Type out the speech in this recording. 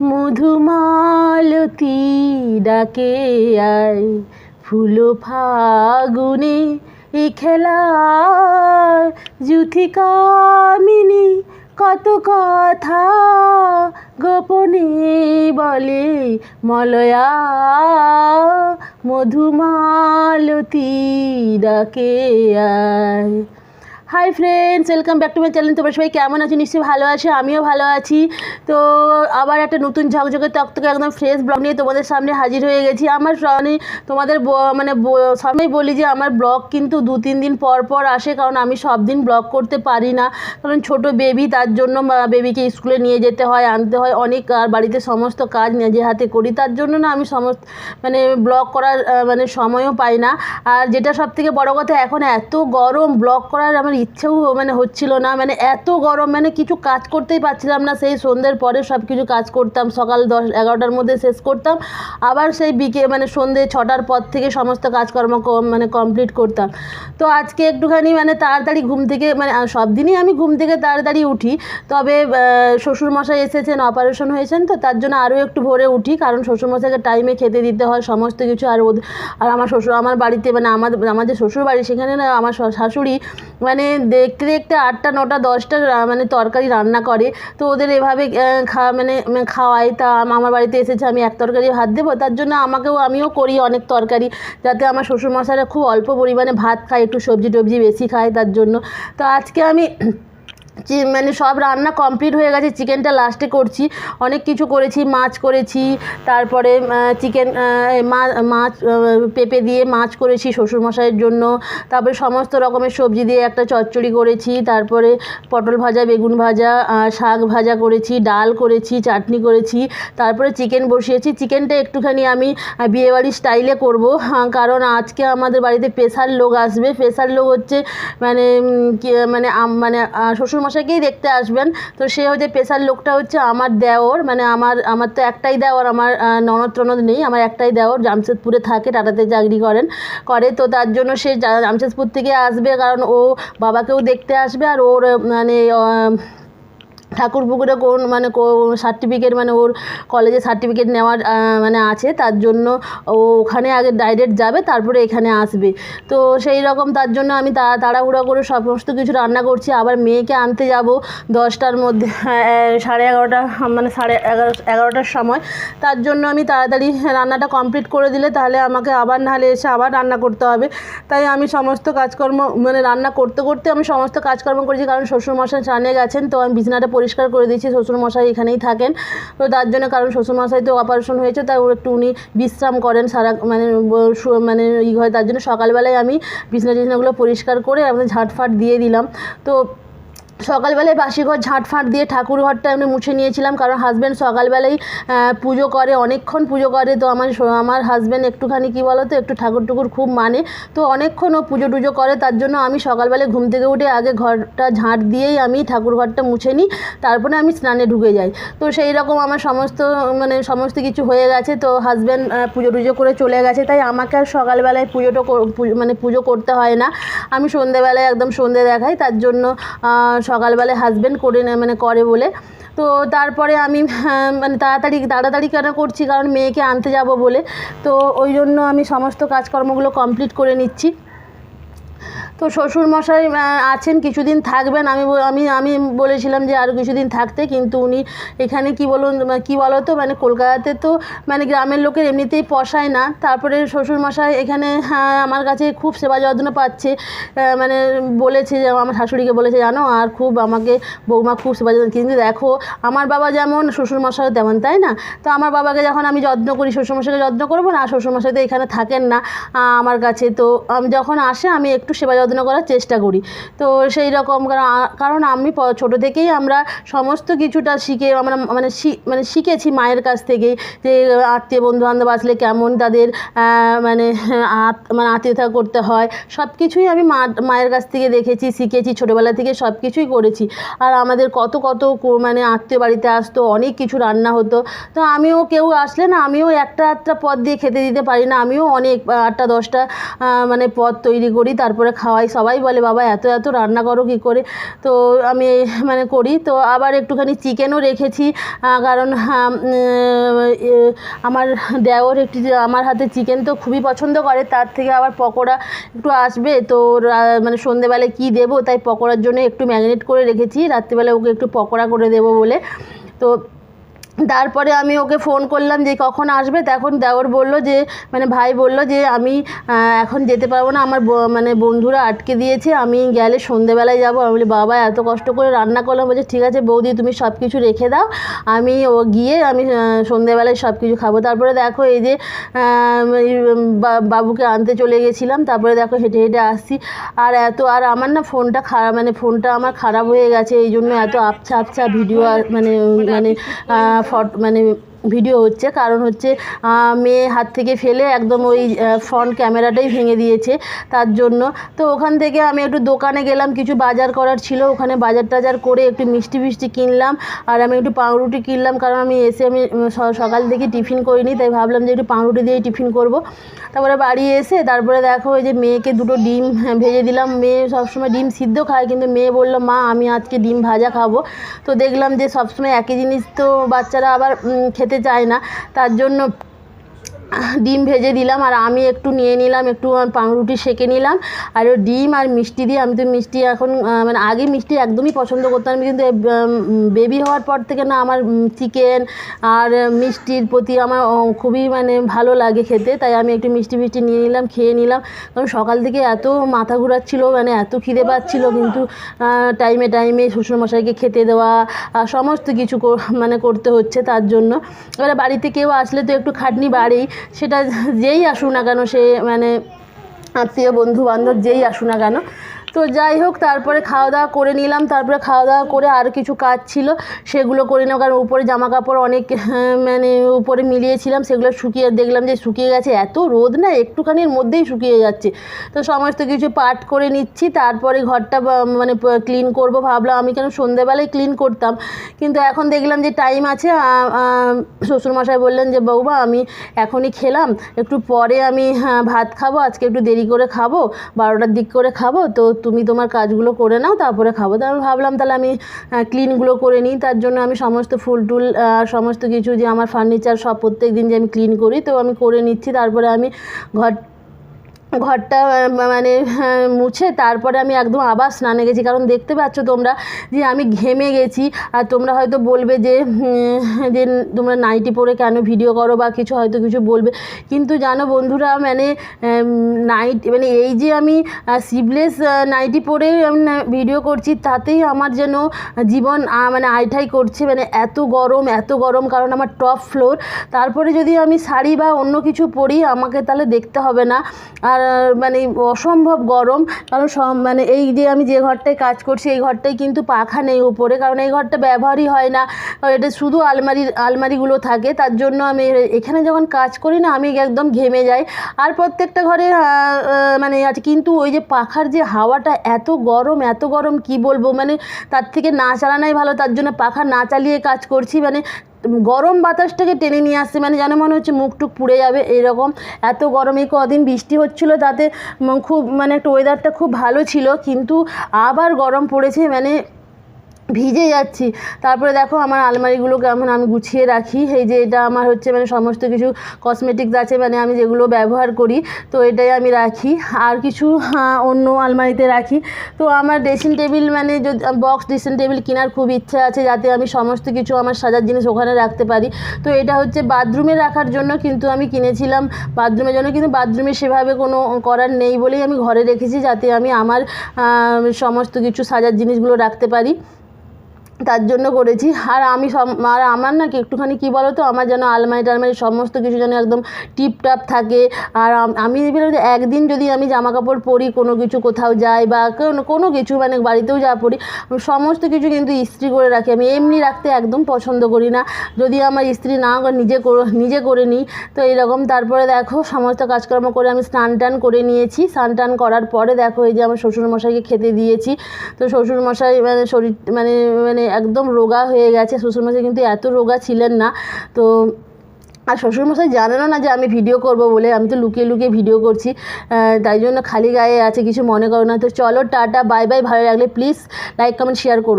মধুমালতী ডাকে আয়, ফুল ফাগুনে এই খেলায় যুথিকামিনী কত কথা গোপনে বলে, মলয়া মধুমালতী ডাকে আয়। Hi friends welcome back to my channel তোমরা সবাই কেমন আছো? নিশ্চয়ই ভালো আছো, আমিও ভালো আছি। তো আবার একটা নতুন ঝকঝকে তকতকে একদম ফ্রেশ ব্লগ নিয়ে তোমাদের সামনে হাজির হয়ে গেছি। আমার মানে তোমাদের মানে সবসময় বলি যে আমার ব্লগ কিন্তু দু, তিন দিন পর পর আসে, কারণ আমি সব দিন ব্লগ করতে পারি না। কারণ ছোট বেবি তার জন্য বেবিকে স্কুলে নিয়ে যেতে হয়, আনতে হয়। অনেক, আর বাড়িতে সমস্ত কাজ নিজে হাতে করি। তার জন্য না আমি সমস্ত মানে ব্লগ করার মানে সময়ও পাই না। আর যেটা সব থেকে বড় কথা, এখন এত গরম ব্লগ করার আমার ইচ্ছেও মানে হচ্ছিল না। মানে এত গরম মানে কিছু কাজ করতেই পারছিলাম না। সেই সন্ধ্যের পরে সব কিছু কাজ করতাম। সকাল দশ, এগারোটার মধ্যে শেষ করতাম। আবার সেই বিকে মানে সন্ধ্যে ছটার পর থেকে সমস্ত কাজকর্ম মানে কমপ্লিট করতাম। তো আজকে একটুখানি মানে তাড়াতাড়ি ঘুম থেকে মানে সব দিনই আমি ঘুম থেকে তাড়াতাড়ি উঠি। তবে শ্বশুরমশাই এসেছেন অপারেশন হয়েছেন, তো তার জন্য আরও একটু ভোরে উঠি। কারণ শ্বশুরমশাইকে টাইমে খেতে দিতে হয়, সমস্ত কিছু। আর আর আমার শ্বশুর, আমার বাড়িতে মানে আমার আমার যে শ্বশুর বাড়ি সেখানে না, আমার শাশুড়ি মানে দেখতে দেখতে আটটা, নটা, দশটা মানে তরকারি রান্না করে। তো ওদের এভাবে খাওয়া মানে মানে খাওয়াই তা আমার বাড়িতে এসেছে, আমি এক তরকারি ভাত দেবো। তার জন্য আমাকেও, আমিও করি অনেক তরকারি, যাতে আমার শ্বশুরমশাইরা খুব অল্প পরিমাণে ভাত খায়, একটু সবজি টবজি বেশি খায় তার জন্য। তো আজকে আমি মানে সব রান্না কমপ্লিট হয়ে গেছে চিকেনটা লাস্টে করছি। অনেক কিছু করেছি মাছ করেছি তারপরে চিকেন মাছ পেঁপে দিয়ে মাছ করেছি শ্বশুরমশাইয়ের জন্য। তারপরে সমস্ত রকমের সবজি দিয়ে একটা চচ্চড়ি করেছি তারপরে পটল ভাজা বেগুন ভাজা শাক ভাজা করেছি ডাল করেছি চাটনি করেছি তারপরে চিকেন বসিয়েছি। চিকেনটা একটুখানি আমি বিয়েবাড়ির স্টাইলে করব কারণ আজকে আমাদের বাড়িতে স্পেশাল লোক আসবে। স্পেশাল লোক হচ্ছে মানে মানে মানে আহ, শ্বশুরমশাইকেই দেখতে আসবেন। তো সে হচ্ছে পেশার লোকটা হচ্ছে আমার দেওর মানে আমার আমার তো একটাই দেওর, আমার ননদ টনদ নেই, আমার একটাই দেওর, জামশেদপুরে থাকে, টাটাতে চাকরি করেন, করে। তো তার জন্য সে জামশেদপুর থেকে আসবে, কারণ ও বাবাকেও দেখতে আসবে, আর ওর মানে ঠাকুর পুকুরে কোন মানে সার্টিফিকেট মানে ওর কলেজে সার্টিফিকেট নেওয়ার মানে আছে, তার জন্য ও ওখানে আগে ডাইরেক্ট যাবে, তারপরে এখানে আসবে। তো সেই রকম তার জন্য আমি তা, তাড়াহুড়ো করে সমস্ত কিছু রান্না করছি। আবার মেয়েকে আনতে যাব দশটার মধ্যে সাড়ে এগারোটা মানে সাড়ে এগারো, এগারোটার সময়। তার জন্য আমি তাড়াতাড়ি রান্নাটা কমপ্লিট করে দিলে তাহলে আমাকে আবার নাহলে এসে আবার রান্না করতে হবে। তাই আমি সমস্ত কাজকর্ম মানে রান্না করতে করতে আমি সমস্ত কাজকর্ম করেছি, কারণ শ্বশুরমশাই চানে গেছেন, তো আমি বিছানাটা পরিষ্কার করে দিয়েছি, শ্বশুরমশাই এখানেই থাকেন। তো তার জন্য কারণ শ্বশুরমশাই তো অপারেশন হয়েছে, তাই একটু উনি বিশ্রাম করেন সারা মানে মানে ই হয়। তার জন্য সকালবেলায় আমি বিছনা টিছনাগুলো পরিষ্কার করে আমাদের ঝাঁটফাট দিয়ে দিলাম। তো সকালবেলায় বাসি ঘর ঝাঁটফাঁট দিয়ে ঠাকুর ঘরটা আমি মুছে নিয়েছিলাম কারণ হাজব্যান্ড সকালবেলায় পুজো করে, অনেকক্ষণ পুজো করে। তো আমার আমার হাজব্যান্ড একটুখানি কী বলো তো একটু ঠাকুর টুকুর খুব মানে। তো অনেকক্ষণ ও পুজো টুজো করে, তার জন্য আমি সকালবেলায় ঘুম থেকে উঠে আগে ঘরটা ঝাঁট দিয়েই আমি ঠাকুর ঘরটা মুছে নিই। তারপরে আমি স্নানে ঢুকে যাই। তো সেই রকম আমার সমস্ত মানে সমস্ত কিছু হয়ে গেছে। তো হাজব্যান্ড পুজো টুজো করে চলে গেছে। তাই আমাকে আর সকালবেলায় পুজোটা মানে পুজো করতে হয় না। আমি সন্ধেবেলায় একদম সন্ধে দেখাই। তার জন্য সকালবেলায় হাজব্যান্ড করে মানে করে বলে। তো তারপরে আমি হ্যাঁ, মানে তাড়াতাড়ি তাড়াতাড়ি কেন করছি? কারণ মেয়েকে আনতে যাব বলে। তো ওই জন্য আমি সমস্ত কাজকর্মগুলো কমপ্লিট করে নিচ্ছি। তো শ্বশুরমশাই আছেন কিছুদিন থাকবেন। আমি আমি আমি বলেছিলাম যে আরও কিছুদিন থাকতে কিন্তু উনি এখানে কি বলুন কি বলো তো মানে কলকাতাতে তো মানে গ্রামের লোকের এমনিতেই পোষায় না। তারপরে শ্বশুরমশাই এখানে হ্যাঁ, আমার কাছে খুব সেবা যত্ন পাচ্ছে। মানে বলেছে যে আমার শাশুড়িকে বলেছে জানো আর খুব আমাকে বৌমা খুব সেবা যত্ন কিন্তু দেখো আমার বাবা যেমন শ্বশুরমশাইও তেমন তাই না? তো আমার বাবাকে যখন আমি যত্ন করি শ্বশুরমশাইকে যত্ন করব না শ্বশুরমশাই তো এখানে থাকেন না আমার কাছে। তো আমি যখন আসে আমি একটু সেবা যত্ন করার চেষ্টা করি। তো সেই রকম কারণ আমি ছোটো থেকেই আমরা সমস্ত কিছুটা শিখে, আমরা মানে মানে শিখেছি মায়ের কাছ থেকেই যে আত্মীয় বন্ধু বান্ধব আসলে কেমন তাদের মানে মানে আত্মীয়তা করতে হয়। সব কিছুই আমি মা, মায়ের কাছ থেকে দেখেছি, শিখেছি, ছোটোবেলা থেকে সব কিছুই করেছি। আর আমাদের কত কত মানে আত্মীয় বাড়িতে আসতো, অনেক কিছু রান্না হতো। তো আমিও কেউ আসলে না, আমিও একটা একটা পদ দিয়ে খেতে দিতে পারি না, আমিও অনেক আটটা, দশটা মানে পদ তৈরি করি, তারপরে খাওয়াই। হয়, সবাই বলে, বাবা, এত এত রান্না করো, কী করে? তো আমি মানে করি। তো আবার একটুখানি চিকেনও রেখেছি কারণ আমার দেওর একটি, আমার হাতে চিকেন তো খুবই পছন্দ করে, তার থেকে আবার পকোড়া একটু আসবে। তো মানে সন্ধেবেলায় কী দেবো, তাই পকোড়ার জন্য একটু ম্যারিনেট করে রেখেছি। রাত্রিবেলা ওকে একটু পকোড়া করে দেবো বলে। তো তারপরে আমি ওকে ফোন করলাম যে, কখন আসবে? তখন দেওর বলল যে মানে ভাই বলল যে, আমি এখন যেতে পারব না। আমার মানে বন্ধুরা আটকে দিয়েছে। আমি গেলে সন্ধেবেলায় যাব। আমি বলি, বাবা, এত কষ্ট করে রান্না করলাম। বলছে, ঠিক আছে বৌদি, তুমি সব কিছু রেখে দাও। আমি ও গিয়ে আমি সন্ধেবেলায় সব কিছু খাব। তারপরে দেখো এই যে বাবুকে আনতে চলে গেছিলাম। তারপরে দেখো হেঁটে হেঁটে আসছি। আর এত, আর আমার না ফোনটা খারাপ মানে ফোনটা আমার খারাপ হয়ে গেছে। এই জন্য এত আবছা আবছা ভিডিও মানে মানে ফট মানে ভিডিও হচ্ছে। কারণ হচ্ছে মেয়ে হাত থেকে ফেলে একদম ওই ফ্রন্ট ক্যামেরাটাই ভেঙে দিয়েছে তার জন্য। তো ওখান থেকে আমি একটু দোকানে গেলাম কিছু বাজার করার ছিল। ওখানে বাজার টাজার করে একটু মিষ্টি ফিষ্টি কিনলাম। আর আমি একটু পাউরুটি কিনলাম কারণ আমি এসে আমি সকাল থেকে টিফিন করিনি তাই ভাবলাম যে একটু পাউরুটি দিয়েই টিফিন করব। তারপরে বাড়ি এসে তারপরে দেখো ওই যে মেয়েকে দুটো ডিম হ্যাঁ, ভেজে দিলাম। মেয়ে সবসময় ডিম সিদ্ধ খায় কিন্তু মেয়ে বলল মা আমি আজকে ডিম ভাজা খাব। তো দেখলাম যে সবসময় একই জিনিস তো বাচ্চারা আবার উম, খেতে চায় না। তার জন্য ডিম ভেজে দিলাম আর আমি একটু নিয়ে নিলাম, একটু পাউরুটি সেঁকে নিলাম। আর ডিম আর মিষ্টি দিয়ে, আমি তো মিষ্টি এখন মানে আগে মিষ্টি একদমই পছন্দ করতাম, কিন্তু বেবি হওয়ার পর থেকে না আমার চিকেন আর মিষ্টির প্রতি আমার খুবই মানে ভালো লাগে খেতে, তাই আমি একটু মিষ্টি মিষ্টি নিয়ে নিলাম, খেয়ে নিলাম। কারণ সকাল থেকে এত মাথা ঘোরাচ্ছিল মানে এত খিদে পাচ্ছিল, কিন্তু টাইমে টাইমে শ্বশুরমশাইকে খেতে দেওয়া সমস্ত কিছু মানে করতে হচ্ছে তার জন্য। এবারে বাড়িতে কেউ আসলে তো একটু খাটনি বাড়েই সেটা যেই আসুক না কেন সে মানে আত্মীয় বন্ধু বান্ধব যেই আসুক না কেন তো যাই হোক তারপরে খাওয়া দাওয়া করে নিলাম। তারপরে খাওয়া দাওয়া করে আর কিছু কাজ ছিল সেগুলো করে নিলাম কারণ উপরে জামা কাপড় অনেক মানে উপরে মিলিয়েছিলাম সেগুলো শুকিয়ে দেখলাম যে শুকিয়ে গেছে। এত রোদ না একটুখানির মধ্যেই শুকিয়ে যাচ্ছে। তো সমস্ত কিছু পাট করে নিচ্ছি তারপরে ঘরটা মানে ক্লিন করব। ভাবলাম আমি কেন সন্ধেবেলায় ক্লিন করতাম। কিন্তু এখন দেখলাম যে টাইম আছে। শ্বশুরমশাই বললেন যে বৌমা আমি এখনই খেলাম। একটু পরে আমি হ্যাঁ, ভাত খাব। আজকে একটু দেরি করে খাব। বারোটার দিক করে খাব। তো তুমি তোমার কাজগুলো করে নাও, তারপরে খাব। তো আমি ভাবলাম তাহলে আমি ক্লিনগুলো করে নিই। তার জন্য আমি সমস্ত ফুল টুল সমস্ত কিছু যে আমার ফার্নিচার সব প্রত্যেক দিন যে আমি ক্লিন করি, তো আমি করে নিচ্ছি। তারপরে আমি ঘর ঘরটা মানে হ্যাঁ, মুছে তারপরে আমি একদম আবার স্নানে গেছি। কারণ দেখতে পাচ্ছ তোমরা যে আমি ঘেমে গেছি। আর তোমরা হয়তো বলবে যে যে তোমরা নাইটি পরে কেন ভিডিও করো বা কিছু হয়তো কিছু বলবে। কিন্তু জানো বন্ধুরা মানে নাইট মানে এই যে আমি সিবলেস নাইটি পরে আমি ভিডিও করছি তাতেই আমার যেন জীবন মানে আইঠাই করছে। মানে এত গরম এত গরম কারণ আমার টপ ফ্লোর তারপরে যদি আমি শাড়ি বা অন্য কিছু পরি আমাকে তাহলে দেখতে হবে না। আর মানে অসম্ভব গরম। কারণ মানে এই যে আমি যে ঘরটায় কাজ করছি, এই ঘরটায় কিন্তু পাখা নেই উপরে। কারণ এই ঘরটা ব্যবহারই হয় না। এটা শুধু আলমারি, আলমারিগুলো থাকে। তার জন্য আমি এখানে যখন কাজ করি না, আমি একদম ঘেমে যাই। আর প্রত্যেকটা ঘরে মানে আছে। কিন্তু ওই যে পাখার যে হাওয়াটা, এত গরম এত গরম, কি বলব? মানে তার থেকে না চালানোই ভালো। তার জন্য পাখা না চালিয়ে কাজ করছি। মানে গরম বাতাসটাকে টেনে নিয়ে আসছে মানে যেন মনে হচ্ছে মুখ টুক পুড়ে যাবে এরকম এত গরমে কদিন বৃষ্টি হচ্ছিল, তাতে খুব মানে একটা ওয়েদারটা খুব ভালো ছিল, কিন্তু আবার গরম পড়েছে মানে ভিজে যাচ্ছি। তারপরে দেখো আমার আলমারিগুলো কেমন আমি গুছিয়ে রাখি। এই যে এটা আমার হচ্ছে মানে সমস্ত কিছু কসমেটিক্স আছে মানে আমি যেগুলো ব্যবহার করি, তো এটাই আমি রাখি। আর কিছু অন্য আলমারিতে রাখি। তো আমার ড্রেসিং টেবিল মানে যদি বক্স ড্রেসিং টেবিল কেনার খুব ইচ্ছা আছে, যাতে আমি সমস্ত কিছু আমার সাজার জিনিস ওখানে রাখতে পারি। তো এটা হচ্ছে বাথরুমে রাখার জন্য কিন্তু আমি কিনেছিলাম বাথরুমের জন্য, কিন্তু বাথরুমে সেভাবে কোনো করার নেই বলেই আমি ঘরে রেখেছি, যাতে আমি আমার সমস্ত কিছু সাজার জিনিসগুলো রাখতে পারি। তার জন্য করেছি। আর আমি সব আর আমার না কি একটুখানি কী বলো তো আমার যেন আলমারি টালমারি সমস্ত কিছু যেন একদম টিপটাপ থাকে। আর আমি যে একদিন যদি আমি জামা কাপড় পরি, কোনো কিছু কোথাও যাই বা কোনো কোনো কিছু মানে বাড়িতেও যা পরি সমস্ত কিছু কিন্তু ইস্ত্রি করে রাখি। আমি এমনি রাখতে একদম পছন্দ করি না। যদি আমার ইস্ত্রি না নিজে নিজে করে নিই, তো এইরকম তারপরে দেখো সমস্ত কাজকর্ম করে আমি স্নান টান করে নিয়েছি। স্নান টান করার পরে দেখো এই যে আমার শ্বশুরমশাইকে খেতে দিয়েছি। তো শ্বশুরমশাই মানে শরীর মানে মানে একদম রোগা হয়ে গেছে। শ্বশুরমশাই কিন্তু এত রোগা ছিলেন না। তো, আর শ্বশুরমশাই জানেনও না যে আমি ভিডিও করব বলে। আমি তো লুকিয়ে লুকিয়ে ভিডিও করছি। তাই জন্য খালি গায়ে আছে, কিছু মনে করো না। তো চলো টাটা বাই বাই ভালো লাগলে প্লিজ লাইক কমেন্ট শেয়ার করো।